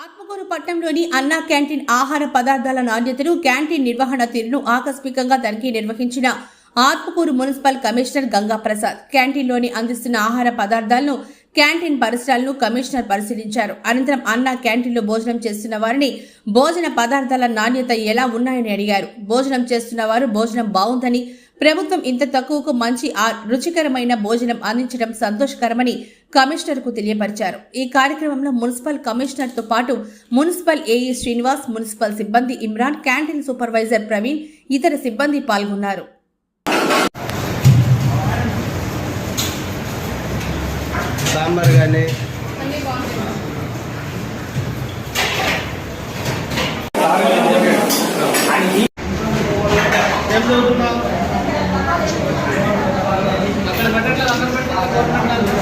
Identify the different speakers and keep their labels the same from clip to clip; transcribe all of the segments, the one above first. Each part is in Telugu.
Speaker 1: ఆత్మకూరు పట్టణంలోని అన్నా క్యాంటీన్ ఆహార పదార్థాల నాణ్యతను క్యాంటీన్ నిర్వహణ తీరును ఆకస్మికంగా తనిఖీ నిర్వహించిన ఆత్మకూరు మున్సిపల్ కమిషనర్ గంగా ప్రసాద్ క్యాంటీన్లోని అందిస్తున్న ఆహార పదార్థాలను క్యాంటీన్ పరిసరాలను కమిషనర్ పరిశీలించారు. అనంతరం అన్నా క్యాంటీన్లో భోజనం చేస్తున్న వారిని భోజన పదార్థాల నాణ్యత ఎలా ఉన్నాయని అడిగారు. భోజనం చేస్తున్న వారు భోజనం బాగుందని ప్రభుత్వం ఇంత తక్కువకు మంచి రుచికరమైన భోజనం అందించడం సంతోషకరమని కమిషనర్కు తెలియపరిచారు. ఈ కార్యక్రమంలో మున్సిపల్ కమిషనర్తో పాటు మున్సిపల్ ఏఈ శ్రీనివాస్ మున్సిపల్ సిబ్బంది ఇమ్రాన్ క్యాంటీన్ సూపర్వైజర్ ప్రవీణ్ ఇతర సిబ్బంది పాల్గొన్నారు.
Speaker 2: సాంబార్ కానీ అక్కడ పెట్టట్లేదు అక్కడ పెట్టాలి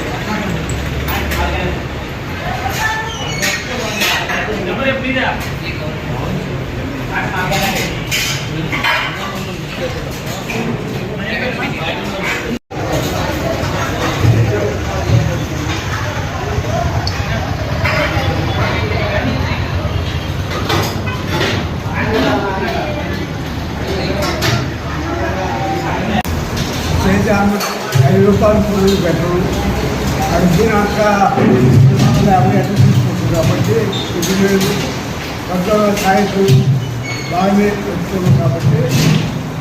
Speaker 3: చేశాను ఐదు రూపాయలు కూలి పెట్రోల్ అడిగినాక యాభై ఎట్లా తీసుకుంటుంది కాబట్టి ఇది లేదు కొత్త సాయంత్రం బాగానే పెట్టుకున్నాం కాబట్టి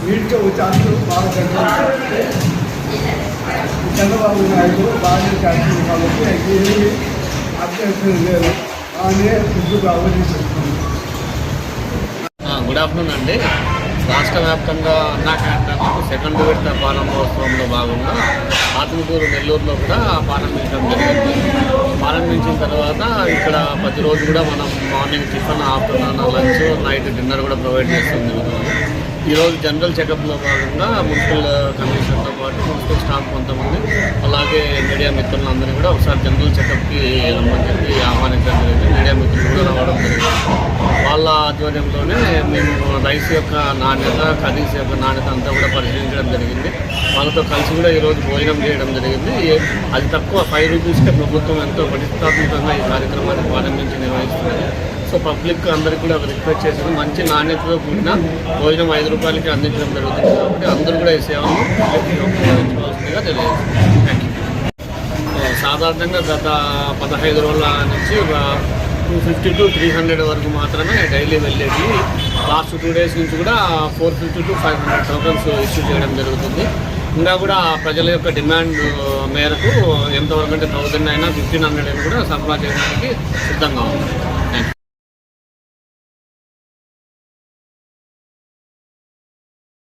Speaker 3: వీటికి వచ్చాను బాగా పెట్రోల్ చంద్రబాబు నాయుడు బాగానే చేస్తుంది కాబట్టి ఏమి అభ్యర్థులు లేదు బాగానే ఫుడ్ అభివృద్ధి చేస్తున్నాం
Speaker 2: గుడ్ ఆఫ్టర్నూన్ అండి రాష్ట్ర వ్యాప్తంగా అన్నా క్యాంటీన్ సెకండ్ విడత ప్రారంభోత్సవంలో భాగంగా ఆత్మకూరు నెల్లూరులో కూడా ప్రారంభించడం జరిగింది. ప్రారంభించిన తర్వాత ఇక్కడ ప్రతిరోజు కూడా మనం morning tiffin afternoon lunch night dinner కూడా ప్రొవైడ్ చేస్తుంది ఈరోజు జనరల్ చెకప్లో భాగంగా మున్సిపల్ కమిషనర్తో పాటు స్టాఫ్ కొంతమంది. అలాగే మీడియా మిత్రులందరినీ కూడా ఒకసారి జనరల్ చెకప్కి రమ్మని చెప్పి ఆహ్వానించడం జరిగింది. మీడియా మిత్రులు కూడా రావడం జరిగింది. వాళ్ళ ఆధ్వర్యంలోనే మేము రైస్ యొక్క నాణ్యత కర్రీస్ యొక్క నాణ్యత అంతా కూడా పరిశీలించడం జరిగింది. వాళ్ళతో కలిసి కూడా ఈరోజు భోజనం చేయడం జరిగింది. అది తక్కువ ఫైవ్ రూపీస్కే ప్రభుత్వం ఎంతో ప్రతిష్టాత్మకంగా ఈ కార్యక్రమాన్ని ప్రారంభించి నిర్వహిస్తున్నది. సో పబ్లిక్ అందరికీ కూడా రిక్వెస్ట్ చేసింది మంచి నాణ్యతతో కూడిన భోజనం ఐదు రూపాయలకి అందించడం జరుగుతుంది. కాబట్టి అందరూ కూడా ఈ సేవను తెలియజేస్తుంది థ్యాంక్ యూ సాధారణంగా గత పదహైదు రోజుల నుంచి ఒక two fifty to three hundred వరకు మాత్రమే డైలీ వెళ్ళేది. లాస్ట్ టూ డేస్ నుంచి కూడా four fifty to five hundred tokens issue చేయడం జరుగుతుంది. ఇంకా కూడా ప్రజల యొక్క డిమాండ్ మేరకు ఎంతవరకు అంటే థౌజండ్ అయినా ఫిఫ్టీన్ హండ్రెడ్ అయినా కూడా సరఫరా చేయడానికి సిద్ధంగా ఉంది